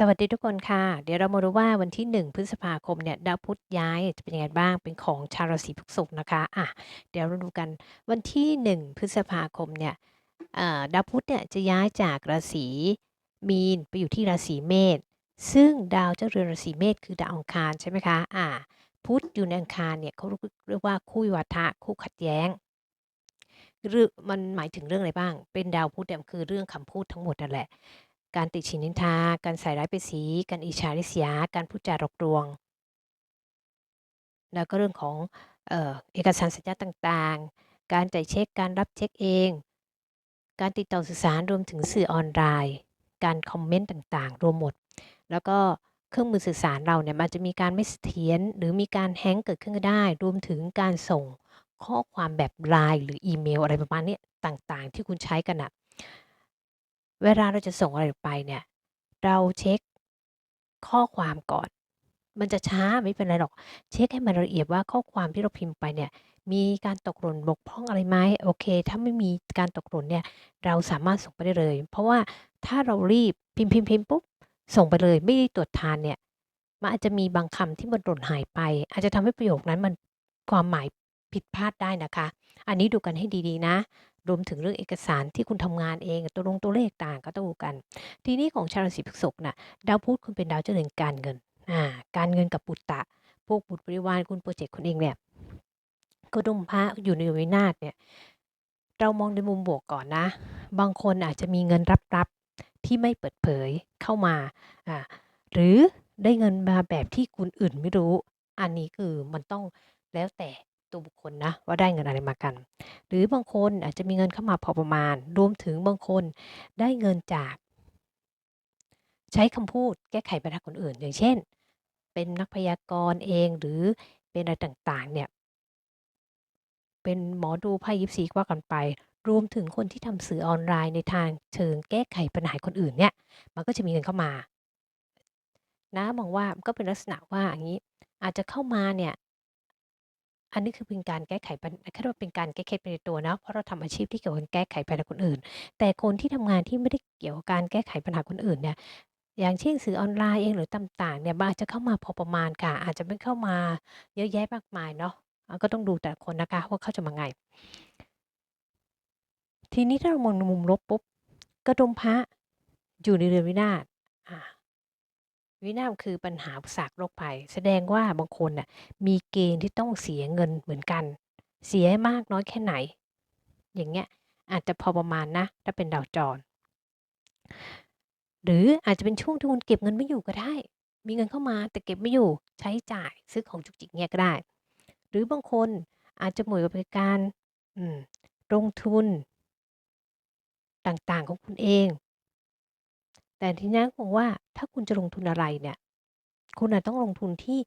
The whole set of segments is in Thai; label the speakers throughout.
Speaker 1: สวัสดีทุกคนค่ะ เดี๋ยวเรามาดูว่าวันที่ 1 พฤษภาคมเนี่ยดาวพุธย้ายจะเป็นยังไงบ้างเป็นของชาวราศีพฤษภนะคะอะเดี๋ยวเราดูกันวันที่ 1 พฤษภาคมเนี่ยดาวพุธเนี่ยจะย้ายจากราศีมีนไปอยู่ที่ราศีเมษซึ่งดาวเจ้าเรือนราศีเมษคือดาวอังคารใช่ไหมคะอ่าพุธอยู่ในอังคารเนี่ยเขาเรียกว่าคู่วิวาทะคู่ขัดแย้งหรือมันหมายถึงเรื่องอะไรบ้าง เป็นดาวพุธเนี่ยคือเรื่องคำพูดทั้งหมดนั่นแหละ การติฉินนินทา การใส่ร้ายป้ายสี การอิจฉาริษยา การพูดจาหลอกลวง แล้วก็เรื่องของเออเอกสารสัญญาต่างๆ การจ่ายเช็ค การรับเช็คเอง การติดต่อสื่อสารรวมถึงสื่อออนไลน์ การคอมเมนต์ต่างๆ รวมหมด แล้วก็เครื่องมือสื่อสารเราเนี่ยมันจะมีการไม่เสถียรหรือมีการแฮงเกิดขึ้นก็ได้ รวมถึงการส่งข้อความแบบไลน์หรืออีเมลอะไรประมาณนี้ต่างๆ ที่คุณใช้กันอะ เวลาเราจะส่งอะไรไปเนี่ย เราเช็คข้อความก่อน มันจะช้าไม่เป็นไรหรอก เช็คให้มันละเอียดว่าข้อความที่เราพิมพ์ไปเนี่ย มีการตกหล่นบกพร่องอะไรไหมโอเค ถ้าไม่มีการตกหล่นเนี่ย เราสามารถส่งไปได้เลย เพราะว่าถ้าเรารีบพิมพ์พิมพ์พิมพ์ปุ๊บส่งไปเลย ไม่ได้ตรวจทานเนี่ย มันอาจจะมีบางคำที่มันหล่นหายไป อาจจะทำให้ประโยคนั้นมันความหมายผิดพลาดได้นะคะ อันนี้ดูกันให้ดีๆนะ รวมถึงเรื่องเอกสารที่คุณทำงานเองตัวลงตัวเลขต่างก็ต้องดูกัน ทีนี้ของชาวราศีพฤษภน่ะดาวพุธคุณเป็นดาวเจ้าเรือนการเงินอ่าการเงินกับปุตตะ พวกบุตรบริวารคุณโปรเจกต์คุณเองเนี่ยก็ดุมพระอยู่ในวินาศเนี่ยเรามองในมุมบวกก่อนนะ บางคนอาจจะมีเงินรับๆที่ไม่เปิดเผยเข้ามาอ่าหรือได้เงินมาแบบที่คุณอื่นไม่รู้ อันนี้คือมันต้องแล้วแต่ ตัวบุคคลนะว่าได้เงินอะไรมากัน หรือบางคนอาจจะมีเงินเข้ามาพอประมาณ รวมถึงบางคนได้เงินจาก ใช้คำพูดแก้ไขปัญหาคนอื่น อย่างเช่น เป็นนักพยากรณ์เองหรือเป็นอะไรต่างๆ เนี่ย เป็นหมอดูไพ่ยิปซีว่ากันไป รวมถึงคนที่ทำสื่อออนไลน์ในทางเชิงแก้ไขปัญหาคนอื่นเนี่ย มันก็จะมีเงินเข้ามานะมองว่าก็เป็นลักษณะว่าอย่างนี้ อาจจะเข้ามาเนี่ย อันนี้คือเป็นการแก้ไขปัญแค่ว่าเป็นการแก้เคล็ดไปในตัวนะเพราะเราทำอาชีพที่เกี่ยวกับแก้ไขปัญหาคนอื่น แต่คนที่ทำงานที่ไม่ได้เกี่ยวกับการแก้ไขปัญหาคนอื่นเนี่ย อย่างเช่น สื่อออนไลน์เองหรือต่าง ๆ เนี่ย มันอาจจะเข้ามาพอประมาณค่ะ อาจจะไม่เข้ามาเยอะแยะมากมายเนาะ อา ก็ต้องดูแต่ละคนนะคะว่าเขาจะมาไง ทีนี้ถ้าเรามองในมุมลบปุ๊บ กระดุมพระอยู่ในเรือนวินาศอ่า วินาศคือปัญหาอุปสรรคโรคภัย แสดงว่าบางคนน่ะมีเกณฑ์ที่ต้องเสียเงินเหมือนกัน เสียมากน้อยแค่ไหน อย่างเงี้ยอาจจะพอประมาณนะ ถ้าเป็นดาวจร หรืออาจจะเป็นช่วงที่คุณเก็บเงินไม่อยู่ก็ได้ มีเงินเข้ามาแต่เก็บไม่อยู่ใช้จ่ายซื้อของจุกจิกเงี้ยก็ได้ หรือบางคนอาจจะหมวยกับการลงทุน ต่างๆของคุณเอง แต่ทีนี้บอกว่า ถ้าคุณจะลงทุนอะไรเนี่ย คุณอาจต้องลงทุนที่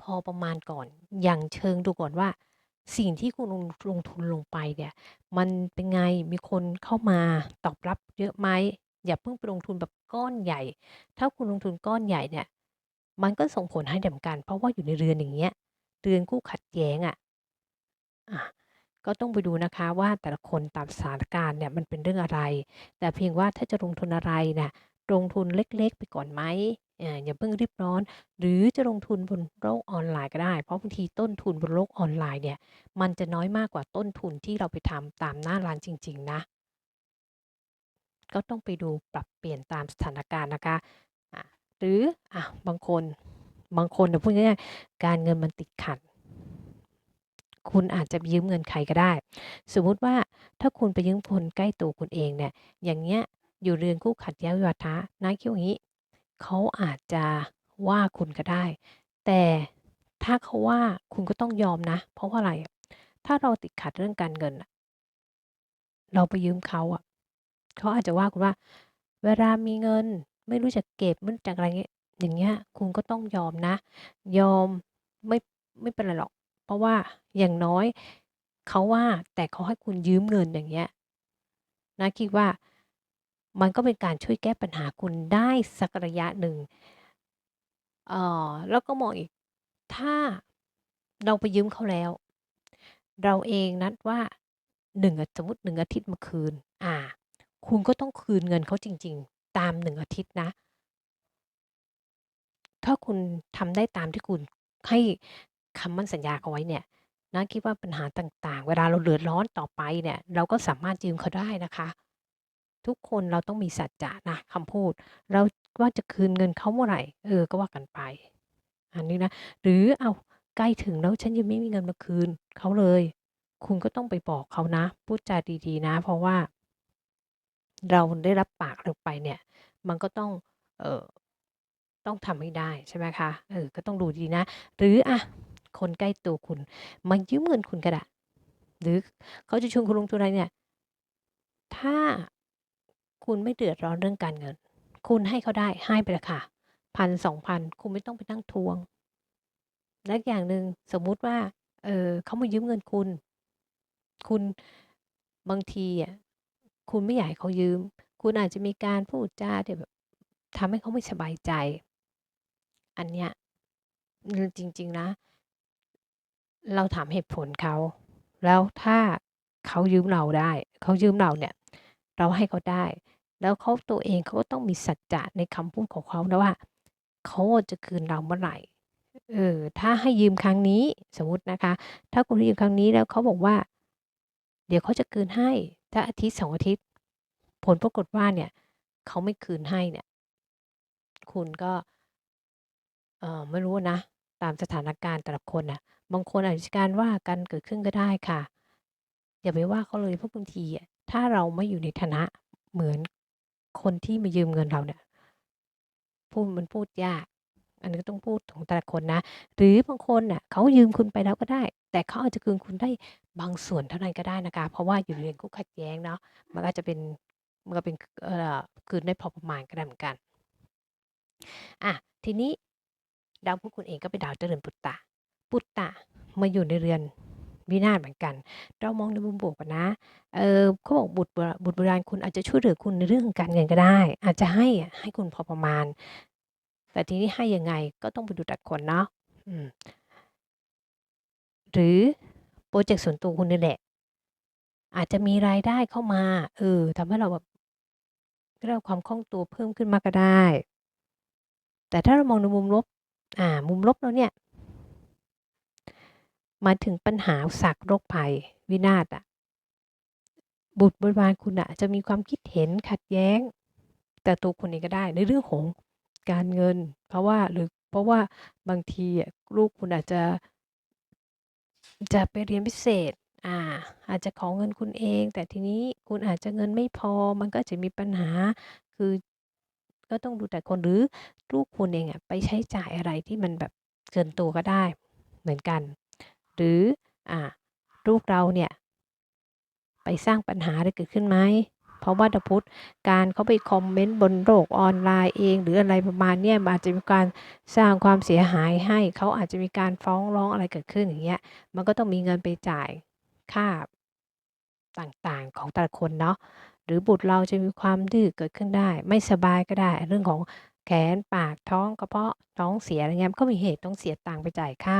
Speaker 1: พอประมาณก่อน อย่างเชิงดูก่อนว่า สิ่งที่คุณลง ลงทุนลงไปเนี่ย มันเป็นไง มีคนเข้ามาตอบรับเยอะไหม อย่าเพิ่งไปลงทุนแบบก้อนใหญ่ ถ้าคุณลงทุนก้อนใหญ่เนี่ย มันก็ส่งผลให้เหมือนกัน เพราะว่าอยู่ในเรือน อย่างเงี้ย เรือนคู่ขัดแย้งอะอะก็ต้องไปดูนะคะว่า แต่ละคนตามสถานการณ์เนี่ยมันเป็นเรื่องอะไร แต่เพียงว่าถ้าจะลงทุนอะไรน่ะ ลงทุนเล็กๆ ไปก่อนไหมอ่าอย่าเพิ่งรีบร้อน หรือจะลงทุนบนโลกออนไลน์ก็ได้ เพราะบางทีต้นทุนบนโลกออนไลน์เนี่ยมันจะน้อยมากกว่าต้นทุนที่เราไปทำตามหน้าร้านจริง ๆ นะ ก็ต้องไปดูปรับเปลี่ยนตามสถานการณ์นะคะอะหรืออะบางคนบางคนเดี๋ยวพูดง่ายๆการเงินมันติดขัด คุณอาจจะยืมเงินใครก็ได้ สมมุติว่าถ้าคุณไปยืมคนใกล้ตัวคุณเองเนี่ยอย่างเงี้ย อยู่เรือนคู่ขัดแย้งวิวาทะนะคิดว่างี้เขาอาจจะว่าคุณก็ได้ แต่ถ้าเขาว่าคุณก็ต้องยอมนะ เพราะว่าอะไร ถ้าเราติดขัดเรื่องการเงิน เราไปยืมเขาอะเขาอาจจะว่าคุณว่า เวลามีเงิน ไม่รู้จักเก็บไม่รู้จักอะไรเงี้ย อย่างเงี้ย คุณก็ต้องยอมนะ ยอมไม่ไม่เป็นไรหรอก เพราะว่าอย่างน้อยเขาว่าแต่เขาให้คุณยืมเงินอย่างเงี้ยนะคิดว่า มันก็เป็นการช่วยแก้ปัญหาคุณได้สักระยะหนึ่ง เอ่อ แล้วก็มองอีก ถ้าเราไปยืมเขาแล้ว เราเองนัดว่าหนึ่งสมมติหนึ่งอาทิตย์มาคืน อ่า คุณก็ต้องคืนเงินเขาจริง ๆ ตามหนึ่งอาทิตย์นะ ถ้าคุณทำได้ตามที่คุณให้คำมั่นสัญญาเขาไว้เนี่ยนะคิดว่าปัญหาต่าง ๆ เวลาเราเดือดร้อนต่อไปเนี่ย เราก็สามารถยืมเขาได้นะคะ ทุกคนเราต้องมีสัจจะนะคำพูด เราว่าจะคืนเงินเขาเมื่อไหร่ เออก็ว่ากันไป อันนี้นะ หรือเอาใกล้ถึงแล้วฉันยังไม่มีเงินมาคืนเขาเลย คุณก็ต้องไปบอกเขานะ พูดจาดีๆนะ เพราะว่า เราได้รับปากเราไปเนี่ย มันก็ต้อง เอ่อต้องทำให้ได้ใช่ไหมคะเออก็ต้องดูดีนะ หรืออะคนใกล้ตัวคุณมายืมเงินคุณก็ได้หรือเขาจะชวนคุณลงทุนอะไรเนี่ย ถ้า คุณไม่เดือดร้อนเรื่องการเงิน คุณให้เขาได้ให้ไปเลยค่ะพันสองพันคุณไม่ต้องไปนั่งทวง และอย่างหนึ่งสมมุติว่า เออเขามายืมเงินคุณ คุณบางทีอะคุณไม่อยากให้เขายืม คุณอาจจะมีการพูดจาที่แบบทำให้เขาไม่สบายใจ อันเนี้ยจริง ๆ นะ เราถามเหตุผลเขา แล้วถ้าเขายืมเราได้ เขายืมเราเนี่ย เราให้เขาได้ แล้วเขาตัวเองเขาก็ต้องมีสัจจะในคำพูดของเขานะว่าเขาจะคืนเราเมื่อไหร่เออถ้าให้ยืมครั้งนี้สมมตินะคะ ถ้าคุณยืมครั้งนี้แล้วเขาบอกว่า เดี๋ยวเขาจะคืนให้ ถ้าอาทิตย์2องอาทิตย์ ผลปรากฏว่าเนี่ยเขาไม่คืนให้เนี่ย คุณก็ เออไม่รู้นะ ตามสถานการณ์แต่ละคนน่ะบางคนอาจจะการว่ากันเกิดขึ้นก็ได้ค่ะ อย่าไปว่าเขาเลยเพราะบางทีถ้าเราไม่อยู่ในฐานะเหมือน คนที่มายืมเงินเราเนี่ยพูดมันพูดยาก อันนี้ต้องพูดของแต่ละคนนะ หรือบางคนน่ะเขายืมคุณไปแล้วก็ได้ แต่เขาอาจจะคืนคุณได้บางส่วนเท่านั้นก็ได้นะคะ เพราะว่าอยู่ในคู่ขัดแย้งเนาะมันก็จะเป็นมันก็เป็นเอ่อคืนได้พอประมาณก็ได้เหมือนกันอะทีนี้ดาวพุธคุณเองก็เป็นดาวเจริญปุตตะ ปุตตะมาอยู่ในเรือน วินาศเหมือนกัน เรามองในมุมบวกก่อนนะ เออเขาบอกบุตรบราบุตรโบราณคุณอาจจะช่วยเหลือคุณในเรื่องการเงินก็ได้ อาจจะให้อะให้คุณพอประมาณ แต่ทีนี้ให้ยังไงก็ต้องไปดูแต่คนเนาะหรือพรเจกต์ส่วนตัวคุณนี่แหละ อาจจะมีรายได้เข้ามา เออทำให้เราแบบได้รับความคล่องตัวเพิ่มขึ้นมาก็ได้ แต่ถ้าเรามองในมุมลบ อ่า มุมลบแล้วเนี่ย มาถึงปัญหาสรรคโรคภัยวินาศอะบุตรบริวารคุณน่ะจะมีความคิดเห็นขัดแย้ง แต่ตัวคุณเองก็ได้ในเรื่องของการเงิน เพราะว่าหรือเพราะว่าบางทีลูกคุณอาจจะ จะไปเรียนพิเศษ อ่า อาจจะขอเงินคุณเอง แต่ทีนี้คุณอาจจะเงินไม่พอ มันก็จะมีปัญหาคือก็ต้องดูแต่คนหรือลูกคุณเองอะไปใช้จ่ายอะไรที่มันแบบเกินตัวก็ได้เหมือนกัน หรืออลูกเราเนี่ยไปสร้างปัญหาอะไรเกิดขึ้นไหมเพราะว่าดาพุทธการเขาไปคอมเมนต์บนโลกออนไลน์เอง หรืออะไรประมาณเนี้ยอาจจะมีการสร้างความเสียหายให้เขาอาจจะมีการฟ้องร้องอะไรเกิดขึ้นอย่างเงี้ยมันก็ต้องมีเงินไปจ่ายค่าต่างๆของแต่ละคนเนาะหรือบุตรเราจะมีความดื้อเกิดขึ้นได้ ไม่สบายก็ได้ เรื่องของ แขน ปาก ท้อง กระเพาะ ท้องเสียอะไรเงี้ย มันก็มีเหตุต้องเสียตังค์ไปจ่ายค่า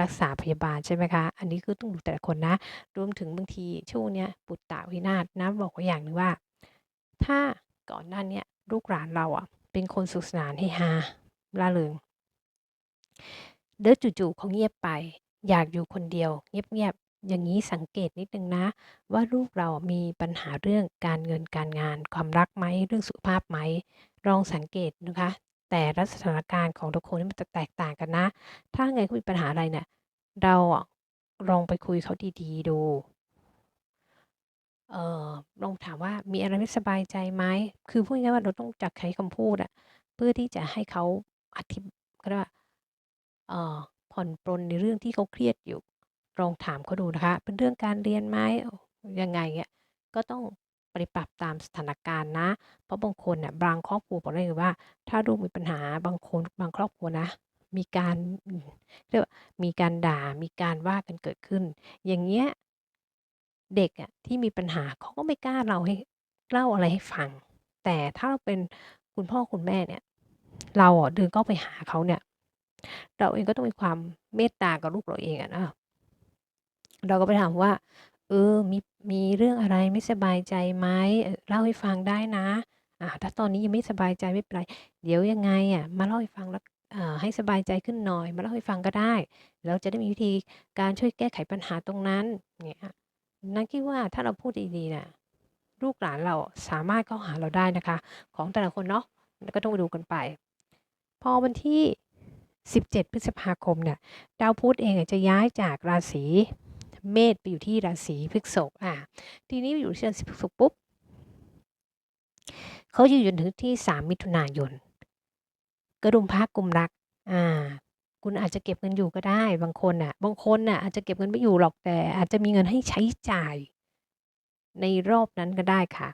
Speaker 1: รักษาพยาบาล ใช่ไหมคะ อันนี้คือต้องดูแต่ละคนนะ รวมถึงบางทีช่วงเนี้ยปุตตะวินาศนะ บอกไว้อย่างหนึ่งว่า ถ้าก่อนหน้าเนี้ยลูกหลานเราอะเป็นคนสนุกสนานเฮฮาร่าเริง แล้วจู่ๆเขาเงียบไป อยากอยู่คนเดียว เงียบ ๆ อย่างงี้สังเกตนิดหนึ่งนะว่า ลูกเรามีปัญหาเรื่องการเงินการงาน ความรักไหม เรื่องสุขภาพไหม ลองสังเกตนะคะ แต่ละสถานการณ์ของทุกคนนี่มันจะแตกต่างกันนะ ถ้าไงเขามีปัญหาอะไรเนี่ย เราลองไปคุยเขาดีๆดู เออลองถามว่ามีอะไรไม่สบายใจไหม คือพูดง่ายๆว่าเราต้องจักใช้คำพูดอะเพื่อที่จะให้เขาอธิเขาเรียกว่าเอ่อผ่อนปรนในเรื่องที่เขาเครียดอยู่ ลองถามเขาดูนะคะ เป็นเรื่องการเรียนไหมยังไงเงี้ย ก็ต้อง ไปปรับตามสถานการณ์นะ เพราะบางคนน่ะบางครอบครัวบอกได้เลยว่า ถ้าลูกมีปัญหาบางคนบางครอบครัวนะ มีการเรียกว่ามีการด่ามีการว่ากันเกิดขึ้น อย่างเงี้ยเด็กอะที่มีปัญหาเขาก็ไม่กล้าเล่าให้เล่าอะไรให้ฟัง แต่ถ้าเราเป็นคุณพ่อคุณแม่เนี่ย เราอะเดินเข้าไปหาเขาเนี่ย เราเองก็ต้องมีความเมตตากับลูกเราเองอะนะเราก็ไปถามว่า เออ มี มีเรื่องอะไรไม่สบายใจไหม เอ่อ เล่าให้ฟังได้นะ อ่า ถ้าตอนนี้ยังไม่สบายใจไม่เป็นไร เดี๋ยวยังไงอะมาเล่าให้ฟังแล้ว อ่อให้สบายใจขึ้นหน่อย มาเล่าให้ฟังก็ได้ แล้วจะได้มีวิธีการช่วยแก้ไขปัญหาตรงนั้นเงี้ย นัทคิดว่าถ้าเราพูดดี ๆ น่ะ ลูกหลานเราสามารถเข้าหาเราได้นะคะ ของแต่ละคนเนาะก็ต้องดูกันไป พอวันที่ 17 พฤษภาคมเนี่ย ดาวพุธเองอะจะย้ายจากราศี เมษไปอยู่ที่ราศีพฤษภอ่าทีนี้ไปอยู่ที่ราศีพฤษภปุ๊บเขาจะอยู่จนถึงที่ 3 มิถุนายนกระดุมพระกลุ่มรักอ่าคุณอาจจะเก็บเงินอยู่ก็ได้ บางคนน่ะ บางคนน่ะอาจจะเก็บเงินไม่อยู่หรอกแต่ อาจจะมีเงินให้ใช้จ่าย ในรอบนั้นก็ได้ค่ะ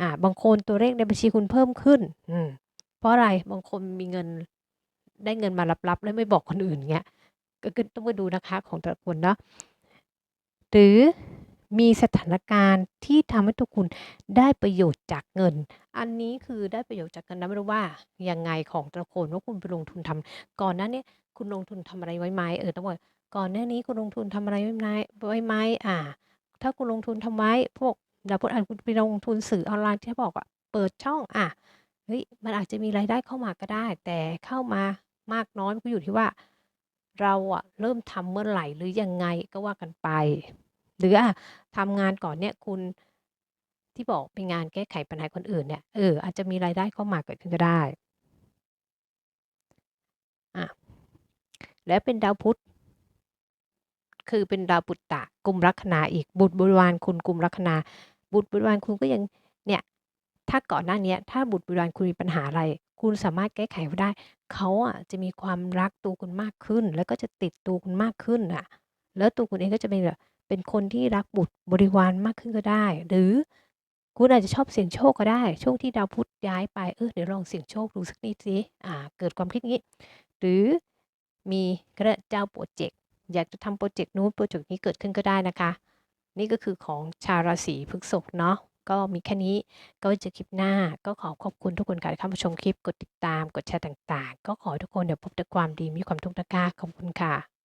Speaker 1: อ่า บางคนตัวเลขในบัญชีคุณเพิ่มขึ้น อืมเพราะอะไรบางคนมีเงินได้เงินมาลับๆแล้วไม่บอกคนอื่นเงี้ยก็ต้องมาดูนะคะของแต่ละคนเนาะ หรือมีสถานการณ์ที่ทำให้ตัวคุณได้ประโยชน์จากเงิน อันนี้คือได้ประโยชน์จากเงินนะไม่รู้ว่ายังไงของต่ละคนว่าคุณไปลงทุนทำก่อนหน้าเนี้ยคุณลงทุนทำอะไรไว้ไหมเออต้องบอกก่อนหน้านี้คุณลงทุนทำอะไรไว้ไหมไว้ไหมอ่า ถ้าคุณลงทุนทำไว้พวกดาพุธอาจคุณไปลงทุนสื่อออนไลน์ที่บอกว่าเปิดช่องอ่าเฮ้ยมันอาจจะมีรายได้เข้ามาก็ได้ แต่เข้ามามากน้อยก็อยู่ที่ว่า เราอะเริ่มทำเมื่อไหร่หรือยังไงก็ว่ากันไป หรืออะทำงานก่อนเนี่ยคุณที่บอกเป็นงานแก้ไขปัญหาคนอื่นเนี่ยเอออาจจะมีรายได้เข้ามาเกิดขึ้นก็ได้อ่าแล้วเป็นดาวพุธคือเป็นดาวปุตตะกุมลัคนาอีกบุตรบริวารคุณกุมลัคนา บุตรบริวารคุณก็ยังเนี่ยถ้าก่อนหน้านี้ถ้าบุตรบริวารคุณมีปัญหาอะไร คุณสามารถแก้ไขเขาได้ เขาอะจะมีความรักตัวคุณมากขึ้น แล้วก็จะติดตัวคุณมากขึ้นน่ะ แล้วตัวคุณเองก็จะเป็นแบบเป็นคนที่รักบุตรบริวารมากขึ้นก็ได้ หรือคุณอาจจะชอบเสี่ยงโชคก็ได้ ช่วงที่ดาวพุธย้ายไปเออเดี๋ยวลองเสี่ยงโชคดูสักนิดสิอ่า เกิดความคิดงี้ หรือมีก็ได้เจ้าพรเจกต์อยากจะทำพรเจกต์นู้นพรเจกต์นี้เกิดขึ้นก็ได้นะคะ นี่ก็คือของชาวราศีพฤษภเนาะ ก็มีแค่นี้ก็ไว้เจอคลิปหน้า ก็ขอขอบคุณทุกคนการเข้ามาชมคลิป กดติดตาม กดแชร์ต่างๆ ก็ขอทุกคนเดี๋ยวพบแต่ความดีมีความทุกข์นะคะขอบคุณค่ะ